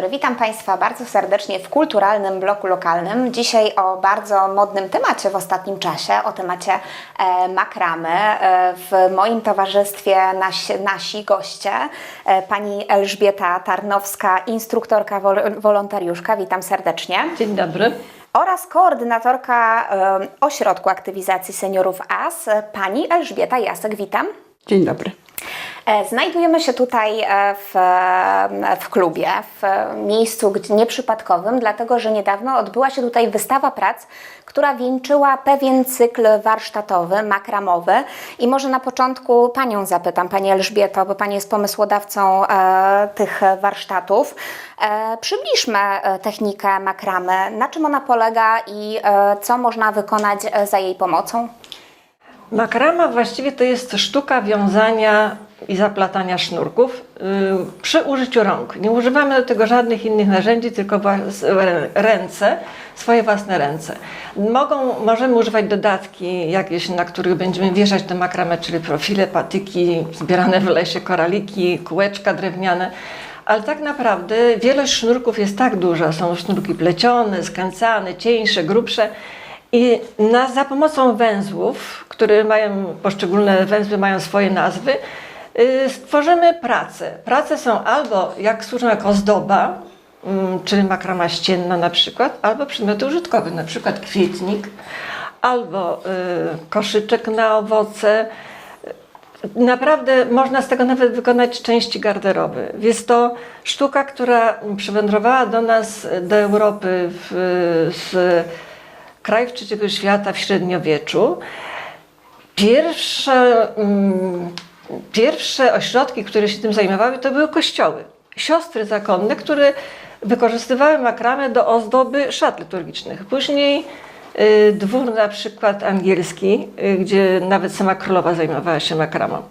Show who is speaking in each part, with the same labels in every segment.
Speaker 1: dobry, witam Państwa bardzo serdecznie w kulturalnym bloku lokalnym. Dzisiaj o bardzo modnym temacie w ostatnim czasie, o temacie e, makramy. E, w moim towarzystwie nasi, nasi goście, e, pani Elżbieta Tarnowska, instruktorka, wol, wolontariuszka, witam serdecznie.
Speaker 2: Dzień dobry.
Speaker 1: Oraz koordynatorka e, Ośrodku Aktywizacji Seniorów AS, pani Elżbieta Jasek, witam.
Speaker 3: Dzień dobry.
Speaker 1: E, Znajdujemy się tutaj e, w, e, w klubie, w miejscu nieprzypadkowym, dlatego że niedawno odbyła się tutaj wystawa prac, która wieńczyła pewien cykl warsztatowy, makramowy. I może na początku Panią zapytam, Pani Elżbieto, bo Pani jest pomysłodawcą e, tych warsztatów. E, przybliżmy technikę makramy, na czym ona polega i e, co można wykonać za jej pomocą.
Speaker 2: Makrama właściwie to jest sztuka wiązania i zaplatania sznurków yy, przy użyciu rąk. Nie używamy do tego żadnych innych narzędzi, tylko ręce, swoje własne ręce. Mogą, możemy używać dodatki jakieś, na których będziemy wieszać tę makramę, czyli profile, patyki, zbierane w lesie koraliki, kółeczka drewniane. Ale tak naprawdę wielość sznurków jest tak duża. Są sznurki plecione, skręcane, cieńsze, grubsze. I na, za pomocą węzłów, które mają, poszczególne węzły mają swoje nazwy, y, stworzymy prace. Prace są albo jak służą jako ozdoba, mm, czyli makrama ścienna na przykład, albo przedmioty użytkowe, na przykład kwietnik, albo y, koszyczek na owoce. Naprawdę można z tego nawet wykonać części garderoby. Jest to sztuka, która przywędrowała do nas, do Europy w, z krajów trzeciego świata w średniowieczu. Pierwsze, mm, pierwsze ośrodki, które się tym zajmowały, to były kościoły. Siostry zakonne, które wykorzystywały makramę do ozdoby szat liturgicznych. Później y, dwór na przykład angielski, y, gdzie nawet sama królowa zajmowała się makramą.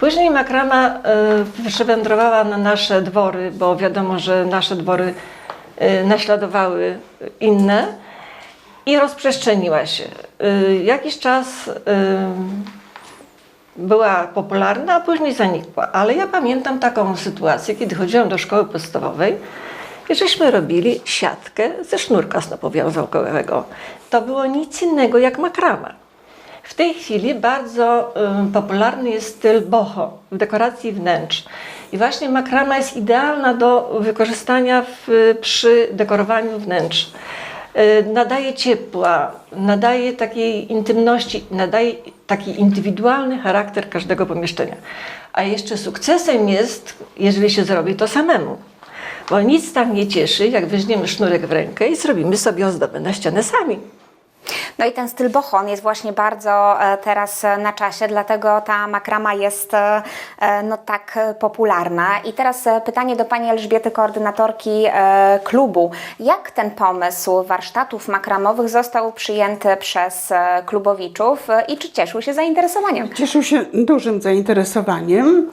Speaker 2: Później makrama y, na nasze dwory, bo wiadomo, że nasze dwory y, naśladowały inne i rozprzestrzeniła się. Y, Jakiś czas y, była popularna, a później zanikła. Ale ja pamiętam taką sytuację, kiedy chodziłam do szkoły podstawowej i żeśmy robili siatkę ze sznurka snopowiązałkowego. To było nic innego jak makrama. W tej chwili bardzo y, popularny jest styl boho w dekoracji wnętrz. I właśnie makrama jest idealna do wykorzystania w, przy dekorowaniu wnętrz. Y, nadaje ciepła, nadaje takiej intymności, nadaje taki indywidualny charakter każdego pomieszczenia. A jeszcze sukcesem jest, jeżeli się zrobi to samemu. Bo nic tak nie cieszy, jak weźmiemy sznurek w rękę i zrobimy sobie ozdobę na ścianę sami.
Speaker 1: No i ten styl bohon jest właśnie bardzo e, teraz e, na czasie, dlatego ta makrama jest e, no tak popularna. I teraz pytanie do Pani Elżbiety, koordynatorki klubu. Jak ten pomysł warsztatów makramowych został przyjęty przez klubowiczów i czy cieszył się zainteresowaniem?
Speaker 3: Cieszył się dużym zainteresowaniem.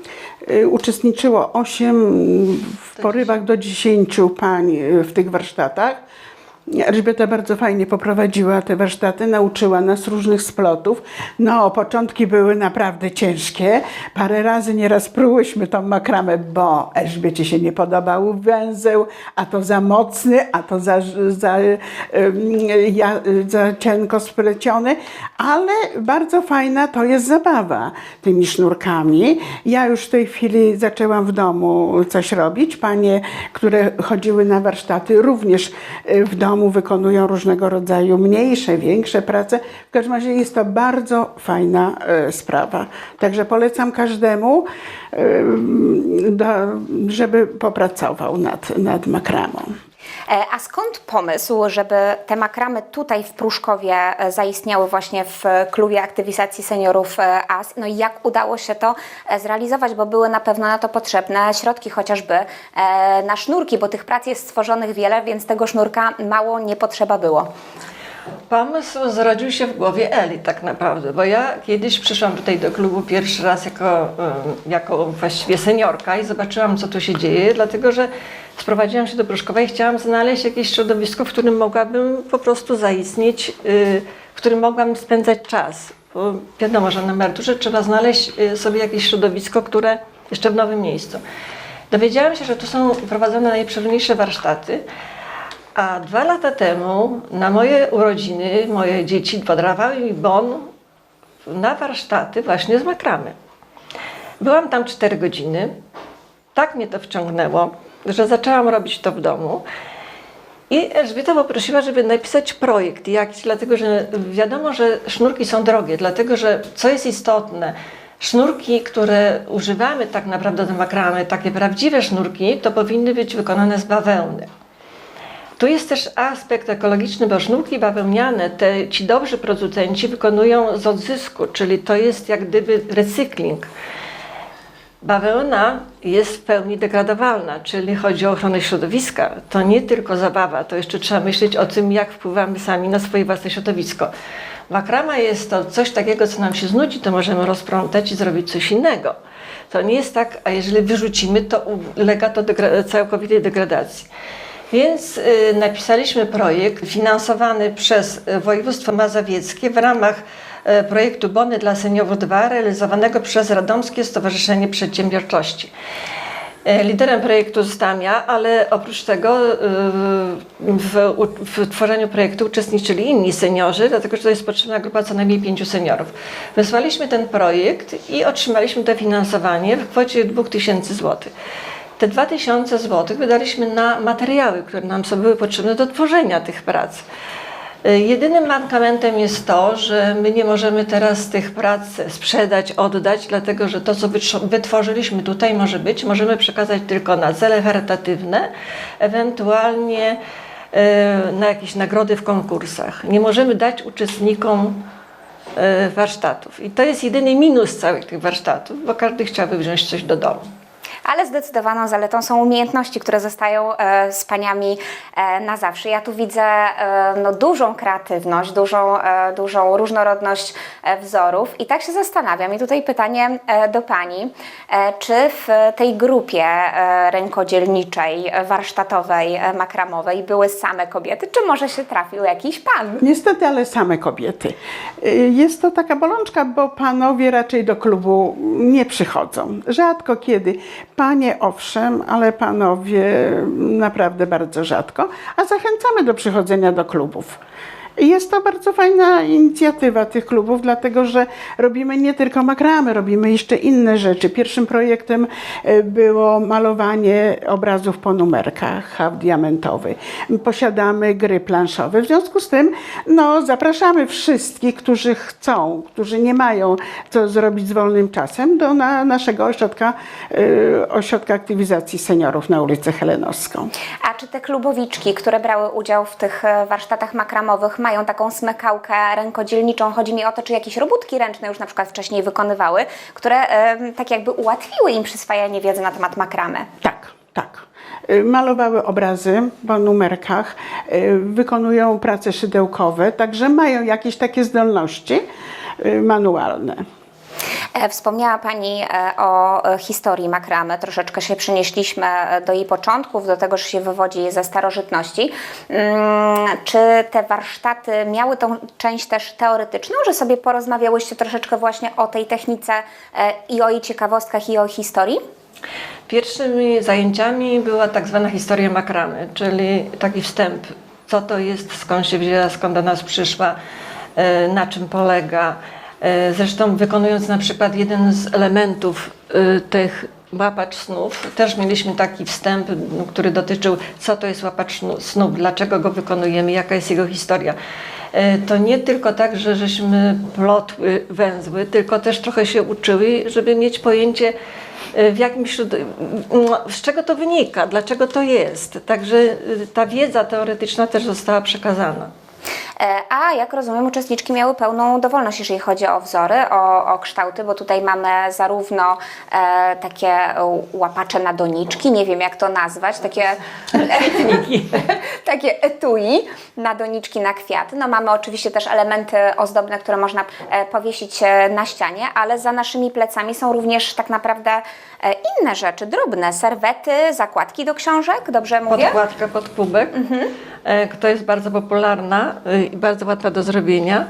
Speaker 3: Uczestniczyło 8, w porywach do 10 pań w tych warsztatach. Elżbieta bardzo fajnie poprowadziła te warsztaty, nauczyła nas różnych splotów. No, początki były naprawdę ciężkie. Parę razy nieraz prułyśmy tą makramę, bo Elżbiecie się nie podobał węzeł, a to za mocny, a to za, za, za cienko spleciony, ale bardzo fajna to jest zabawa tymi sznurkami. Ja już w tej chwili zaczęłam w domu coś robić. Panie, które chodziły na warsztaty, również y, w domu wykonują różnego rodzaju mniejsze, większe prace. W każdym razie jest to bardzo fajna y, sprawa. Także polecam każdemu, do, żeby popracował nad, nad makramą.
Speaker 1: E, A skąd pomysł, żeby te makramy tutaj w Pruszkowie e, zaistniały właśnie w klubie aktywizacji seniorów e, AS? No i jak udało się to zrealizować, bo były na pewno na to potrzebne środki chociażby na sznurki, bo tych prac jest stworzonych wiele, więc tego sznurka mało nie potrzeba było.
Speaker 2: Pomysł zrodził się w głowie Eli tak naprawdę, bo ja kiedyś przyszłam tutaj do klubu pierwszy raz jako, jako właściwie seniorka i zobaczyłam, co tu się dzieje, dlatego że sprowadziłam się do Pruszkowa i chciałam znaleźć jakieś środowisko, w którym mogłabym po prostu zaistnieć, y, w którym mogłam spędzać czas. Bo wiadomo, że na emeryturze trzeba znaleźć y, sobie jakieś środowisko, które jeszcze w nowym miejscu. Dowiedziałam się, że tu są prowadzone najprzeróżniejsze warsztaty, a dwa lata temu na moje urodziny moje dzieci podarowały mi bon na warsztaty właśnie z makramy. Byłam tam 4 godziny. Tak mnie to wciągnęło, że zaczęłam robić to w domu. I Elżbieta poprosiła, żeby napisać projekt jakiś, dlatego że wiadomo, że sznurki są drogie, dlatego że co jest istotne, sznurki, które używamy tak naprawdę do makramy, takie prawdziwe sznurki, to powinny być wykonane z bawełny. Tu jest też aspekt ekologiczny, bo sznurki bawełniane, te, ci dobrzy producenci wykonują z odzysku, czyli to jest jak gdyby recykling. Bawełna jest w pełni degradowalna, czyli chodzi o ochronę środowiska. To nie tylko zabawa, to jeszcze trzeba myśleć o tym, jak wpływamy sami na swoje własne środowisko. Makrama jest to coś takiego, co nam się znudzi, to możemy rozplątać i zrobić coś innego. To nie jest tak, a jeżeli wyrzucimy, to ulega to degra- całkowitej degradacji. Więc y, napisaliśmy projekt finansowany przez y, województwo mazowieckie w ramach y, projektu Bony dla Seniorów 2 realizowanego przez Radomskie Stowarzyszenie Przedsiębiorczości. Liderem projektu zostałam ja, ale oprócz tego w, w tworzeniu projektu uczestniczyli inni seniorzy, dlatego że to jest potrzebna grupa co najmniej pięciu seniorów. Wysłaliśmy ten projekt i otrzymaliśmy dofinansowanie w kwocie 2000 złotych. Te 2000 zł wydaliśmy na materiały, które nam są były potrzebne do tworzenia tych prac. Y, Jedynym mankamentem jest to, że my nie możemy teraz tych prac sprzedać, oddać, dlatego że to, co wytworzyliśmy tutaj może być, możemy przekazać tylko na cele charytatywne, ewentualnie y, na jakieś nagrody w konkursach. Nie możemy dać uczestnikom y, warsztatów. I to jest jedyny minus całych tych warsztatów, bo każdy chciałby wziąć coś do domu.
Speaker 1: Ale zdecydowaną zaletą są umiejętności, które zostają e, z paniami e, na zawsze. Ja tu widzę e, no, dużą kreatywność, dużą, dużą różnorodność wzorów i tak się zastanawiam. I tutaj pytanie do pani, czy w tej grupie rękodzielniczej, warsztatowej, makramowej były same kobiety, czy może się trafił jakiś pan?
Speaker 3: Niestety, ale same kobiety. Jest to taka bolączka, bo panowie raczej do klubu nie przychodzą. Rzadko kiedy. Panie owszem, ale panowie naprawdę bardzo rzadko. A zachęcamy do przychodzenia do klubów. Jest to bardzo fajna inicjatywa tych klubów, dlatego że robimy nie tylko makramy, robimy jeszcze inne rzeczy. Pierwszym projektem e, było malowanie obrazów po numerkach, haw diamentowy. Posiadamy gry planszowe. W związku z tym no, zapraszamy wszystkich, którzy chcą, którzy nie mają co zrobić z wolnym czasem, do na naszego ośrodka, e, ośrodka aktywizacji seniorów na ulicę Helenowską.
Speaker 1: A czy te klubowiczki, które brały udział w tych e, warsztatach makramowych, mają taką smykałkę rękodzielniczą? Chodzi mi o to, czy jakieś robótki ręczne już na przykład wcześniej wykonywały, które tak jakby ułatwiły im przyswajanie wiedzy na temat makramy.
Speaker 3: Tak, tak. Y, Malowały obrazy po numerkach, y, wykonują prace szydełkowe, także mają jakieś takie zdolności y, manualne.
Speaker 1: E, Wspomniała Pani e, o e, historii makramy. Troszeczkę się przenieśliśmy do jej początków, do tego, że się wywodzi ze starożytności. Mm, Czy te warsztaty miały tą część też teoretyczną, że sobie porozmawiałyście troszeczkę właśnie o tej technice i o jej ciekawostkach i o historii?
Speaker 2: Pierwszymi zajęciami była tak zwana historia makramy, czyli taki wstęp, co to jest, skąd się wzięła, skąd do nas przyszła, na czym polega. E, Zresztą wykonując na przykład jeden z elementów e, tych łapacz snów, też mieliśmy taki wstęp, który dotyczył, co to jest łapacz snów, dlaczego go wykonujemy, jaka jest jego historia. E, To nie tylko tak, że żeśmy plotły węzły, tylko też trochę się uczyły, żeby mieć pojęcie, w jakim śród... z czego to wynika, dlaczego to jest. Także ta wiedza teoretyczna też została przekazana.
Speaker 1: E, A jak rozumiem, uczestniczki miały pełną dowolność, jeżeli chodzi o wzory, o, o kształty, bo tutaj mamy zarówno e, takie łapacze na doniczki, nie wiem jak to nazwać, takie, takie etui na doniczki, na kwiaty. No mamy oczywiście też elementy ozdobne, które można e, powiesić e, na ścianie, ale za naszymi plecami są również tak naprawdę inne rzeczy, drobne, serwety, zakładki do książek, dobrze mówię?
Speaker 2: Podkładka pod kubek, e, to jest bardzo popularna e, i bardzo łatwa do zrobienia.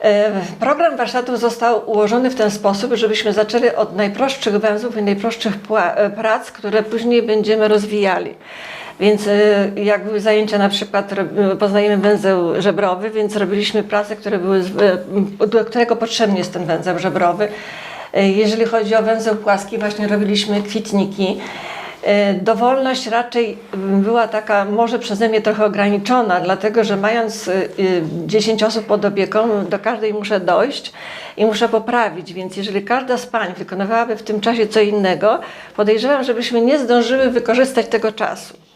Speaker 2: E, Program warsztatów został ułożony w ten sposób, żebyśmy zaczęli od najprostszych węzłów i najprostszych e, prac, które później będziemy rozwijali. Więc e, jak były zajęcia na przykład poznajemy węzeł żebrowy, więc robiliśmy prace, które były, do którego potrzebny jest ten węzeł żebrowy. Jeżeli chodzi o węzeł płaski, właśnie robiliśmy kwitniki. E, Dowolność raczej m, była taka, może przeze mnie trochę ograniczona, dlatego że mając y, y, 10 osób pod opieką, do każdej muszę dojść i muszę poprawić, więc jeżeli każda z pań wykonywałaby w tym czasie co innego, podejrzewam, żebyśmy nie zdążyły wykorzystać tego czasu.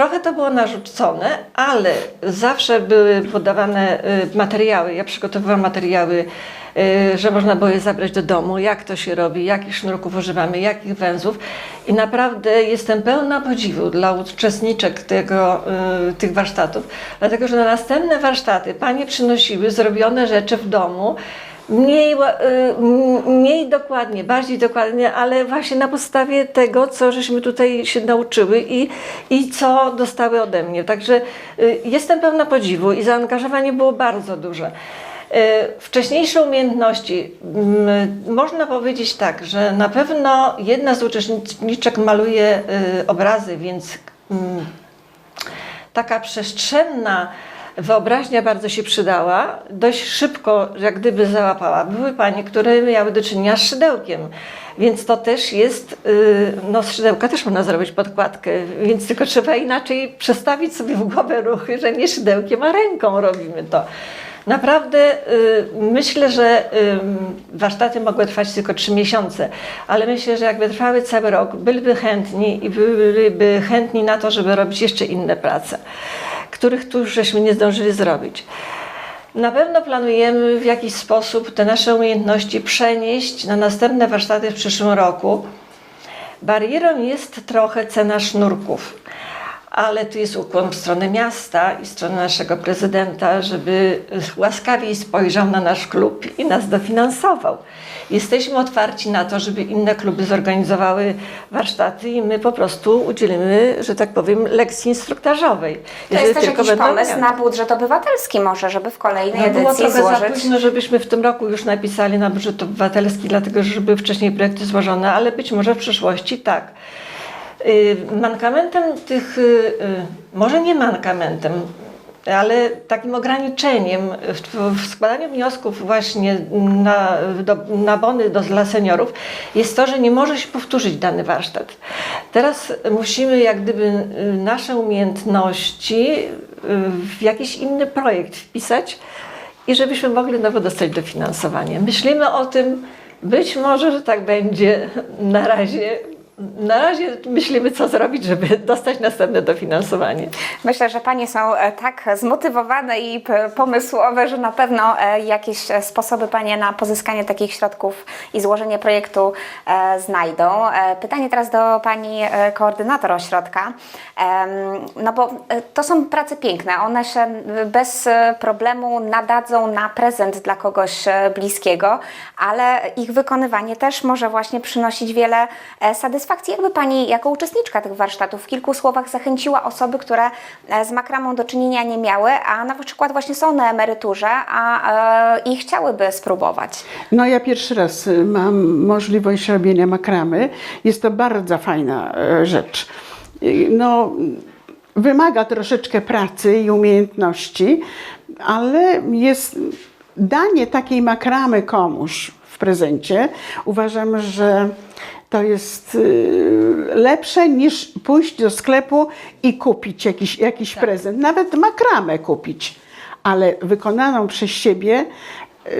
Speaker 2: Trochę to było narzucone, ale zawsze były podawane y, materiały. Ja przygotowywałam materiały, y, że można było je zabrać do domu, jak to się robi, jakich sznurków używamy, jakich węzłów. I naprawdę jestem pełna podziwu dla uczestniczek tego, y, tych warsztatów, dlatego że na następne warsztaty panie przynosiły zrobione rzeczy w domu, Mniej, y, mniej dokładnie, bardziej dokładnie, ale właśnie na podstawie tego, co żeśmy tutaj się nauczyły i, i co dostały ode mnie. Także y, jestem pełna podziwu i zaangażowanie było bardzo duże. Y, Wcześniejsze umiejętności, można powiedzieć tak, że na pewno jedna z uczestniczek maluje obrazy, więc mm, taka przestrzenna wyobraźnia bardzo się przydała. Dość szybko, jak gdyby załapała. Były panie, które miały do czynienia z szydełkiem, więc to też jest, y, no z szydełka też można zrobić podkładkę, więc tylko trzeba inaczej przestawić sobie w głowę ruchy, że nie szydełkiem, a ręką robimy to. Naprawdę y, myślę, że y, warsztaty mogły trwać tylko trzy miesiące, ale myślę, że jakby trwały cały rok, byliby chętni i byliby chętni na to, żeby robić jeszcze inne prace, których tu już żeśmy nie zdążyli zrobić. Na pewno planujemy w jakiś sposób te nasze umiejętności przenieść na następne warsztaty w przyszłym roku. Barierą jest trochę cena sznurków, ale tu jest ukłon w stronę miasta i w stronę naszego prezydenta, żeby łaskawiej spojrzał na nasz klub i nas dofinansował. Jesteśmy otwarci na to, żeby inne kluby zorganizowały warsztaty i my po prostu udzielimy, że tak powiem, lekcji instruktażowej.
Speaker 1: To jest też jakiś pomysł na budżet obywatelski może, żeby w kolejnej
Speaker 2: No, było
Speaker 1: edycji
Speaker 2: trochę za
Speaker 1: złożyć...
Speaker 2: późno, żebyśmy w tym roku już napisali na budżet obywatelski, dlatego że były wcześniej projekty złożone, ale być może w przyszłości tak. Y, Mankamentem tych, y, y, może nie mankamentem, ale takim ograniczeniem w, składaniu wniosków właśnie na, do, na bony do, dla seniorów jest to, że nie może się powtórzyć dany warsztat. Teraz musimy jak gdyby nasze umiejętności w jakiś inny projekt wpisać i żebyśmy mogli nowo dostać dofinansowanie. Myślimy o tym, być może, że tak będzie na razie. Na razie myślimy, co zrobić, żeby dostać następne dofinansowanie.
Speaker 1: Myślę, że panie są e, tak zmotywowane i pomysłowe, że na pewno e, jakieś e, sposoby panie na pozyskanie takich środków i złożenie projektu znajdą. Pytanie teraz do pani koordynator ośrodka. No bo to są prace piękne. One się bez problemu nadadzą na prezent dla kogoś bliskiego, ale ich wykonywanie też może właśnie przynosić wiele e, satysfakcji. Jakby Pani jako uczestniczka tych warsztatów w kilku słowach zachęciła osoby, które e, z makramą do czynienia nie miały, a na przykład właśnie są na emeryturze a, e, i chciałyby spróbować.
Speaker 3: No ja pierwszy raz y, mam możliwość robienia makramy. Jest to bardzo fajna e, rzecz. No, wymaga troszeczkę pracy i umiejętności, ale jest danie takiej makramy komuś w prezencie. Uważam, że to jest y, lepsze niż pójść do sklepu i kupić jakiś, jakiś prezent, nawet makramę kupić, ale wykonaną przez siebie,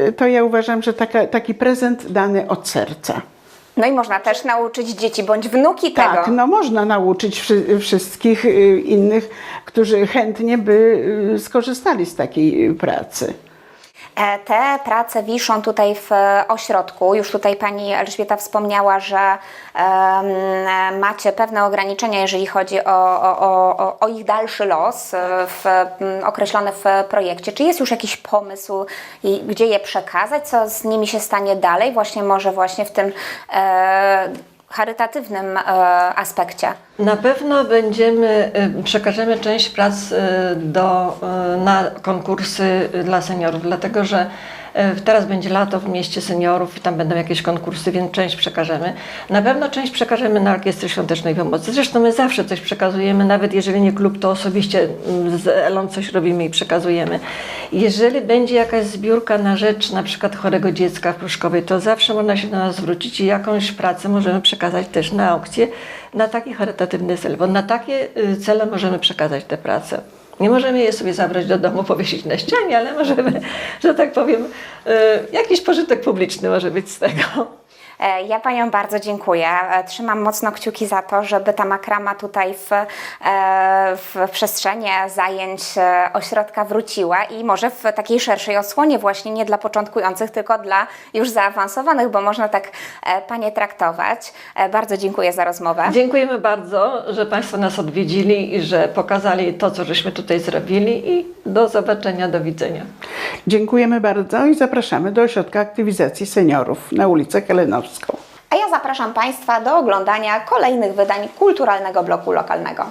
Speaker 3: y, to ja uważam, że taka, taki prezent dany od serca.
Speaker 1: No i można też nauczyć dzieci bądź wnuki tego.
Speaker 3: Tak, no można nauczyć wszy, wszystkich y, innych, którzy chętnie by skorzystali z takiej pracy.
Speaker 1: E, Te prace wiszą tutaj w e, ośrodku. Już tutaj pani Elżbieta wspomniała, że macie pewne ograniczenia, jeżeli chodzi o, o, o, o ich dalszy los e, w, określony w projekcie. Czy jest już jakiś pomysł, gdzie je przekazać, co z nimi się stanie dalej, właśnie może właśnie w tym charytatywnym e, aspekcie?
Speaker 2: Na pewno będziemy, y, przekażemy część prac y, do, na konkursy dla seniorów, dlatego że E, Teraz będzie lato w mieście seniorów i tam będą jakieś konkursy, więc część przekażemy. Na pewno część przekażemy na Orkiestrę Świątecznej Pomocy. Zresztą my zawsze coś przekazujemy, nawet jeżeli nie klub, to osobiście mm, z Elą coś robimy i przekazujemy. Jeżeli będzie jakaś zbiórka na rzecz na przykład chorego dziecka w Pruszkowej, to zawsze można się do nas zwrócić i jakąś pracę możemy przekazać też na aukcję na taki charytatywny cel, bo na takie y, cele możemy przekazać te prace. Nie możemy je sobie zabrać do domu, powiesić na ścianie, ale możemy, że tak powiem, y, jakiś pożytek publiczny może być z tego.
Speaker 1: E, Ja Panią bardzo dziękuję. E, Trzymam mocno kciuki za to, żeby ta makrama tutaj w, e, w przestrzenie zajęć ośrodka wróciła i może w takiej szerszej odsłonie właśnie nie dla początkujących, tylko dla już zaawansowanych, bo można tak Panie traktować. Bardzo dziękuję za rozmowę.
Speaker 2: Dziękujemy bardzo, że Państwo nas odwiedzili i że pokazali to, co żeśmy tutaj zrobili i do zobaczenia, do widzenia.
Speaker 3: Dziękujemy bardzo i zapraszamy do Ośrodka Aktywizacji Seniorów na ulicę
Speaker 1: A ja zapraszam Państwa do oglądania kolejnych wydań kulturalnego bloku lokalnego.